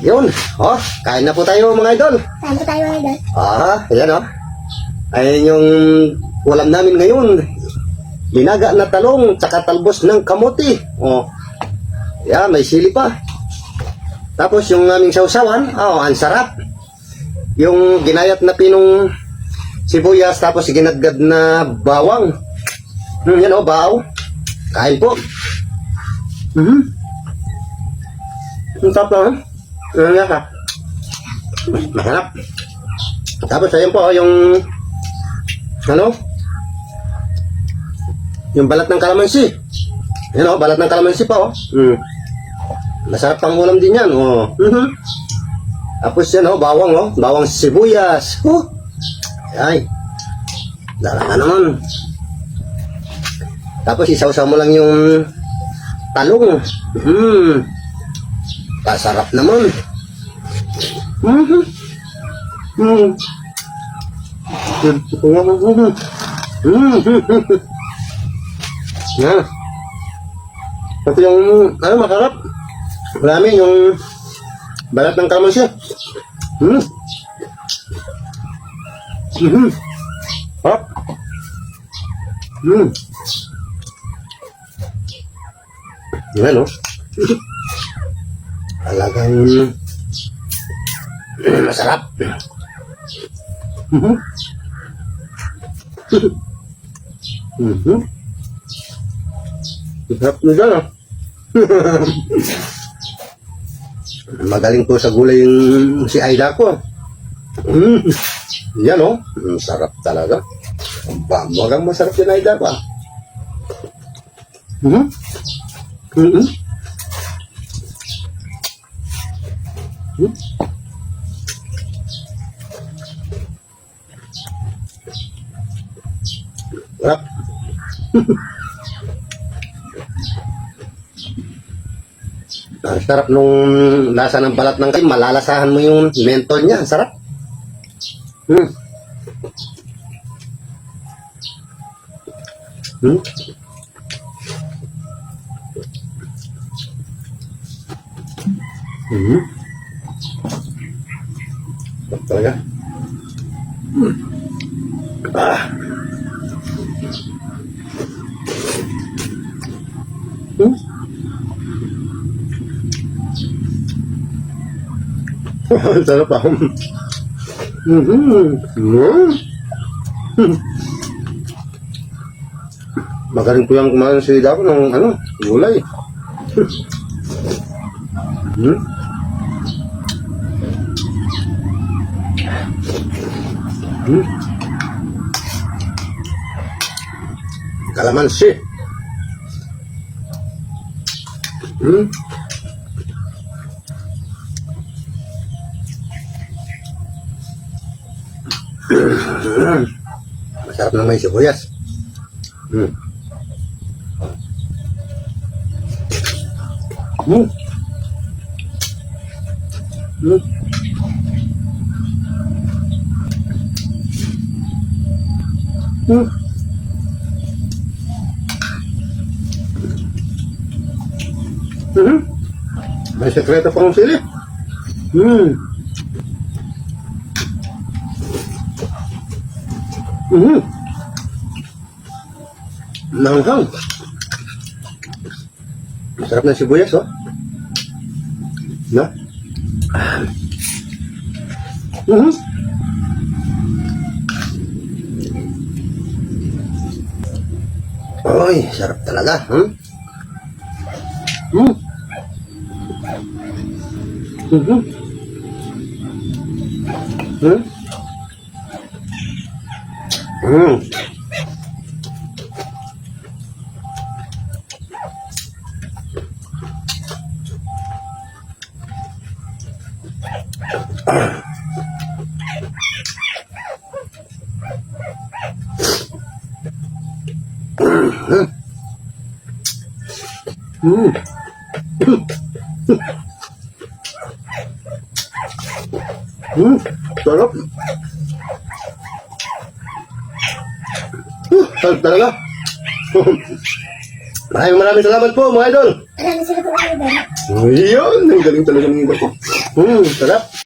Yun. Oh, kain na po tayo mga idol. Saan po tayo idol? Ah, ayan oh. Ayan yung ulam namin ngayon. Binaga na talong, tsaka talbos ng kamuti. Oh. Yeah, may sili pa. Tapos yung aming sausawan, oh, ang sarap. Yung ginayat na pinong sibuyas, tapos ginadgad na bawang. Hmm, yan oh, baw. Kain po. Mhm. Ang na, eh. Ano yan ka? Masarap. Tapos ayun po yung ano? Yung balat ng kalamansi. Yan oh, balat ng kalamansi pa oh. Mm. Masarap pang ulam din yan oh. Mhm. Tapos yan oh, bawang oh, bawang sibuyas. Oh. Ay. Dala ka naman. Tapos isawsaw mo lang yung talong. Hmm. Kasarap naman. Mhm. Hmm. Yan. Ito yung, ano, masarap. Marami yung balat ng kalamansi. Hmm. Mhm. Hop. Hmm. Yan, oh. Talagang masarap. Mhm. Mhm. Sarap na dyan. Magaling po sa gulay yung si Aida ko. Mm. Yan, oh. Mm, sarap talaga. Bamagang masarap yung Aida pa. Mhm. Mhm. Hmm? Sarap. Ang sarap nung lasa ng balat ng kain. Malalasahan mo yung menthol niya. Ang sarap. Hmm. Hmm. Hmm. Talaga. Hmm. Ah. Hmm. Sarap ah. Mhm. Mm. Magaling po yung kumain si Dapo ng ano, gulay. Hmm. Hmm. Kalamansi. Hmm. Masarap na may sibuyas. Hmm. Hmm. Hmm. Hmm. Hmm. May sekreto pang sili. Hmm. Mhm. Langhang. Masarap na sibuyas, oh. Na? Mhm. Oy, sarap talaga, hmm? Hmm. Mhm. Hmm. Hmm. Hmm. Hmm. Sarap. Uh, sarap talaga. Maraming maraming salamat po mga idol. Maraming salamat po idol. Ayun, ang galing talaga ng iba ko. Hmm, sarap.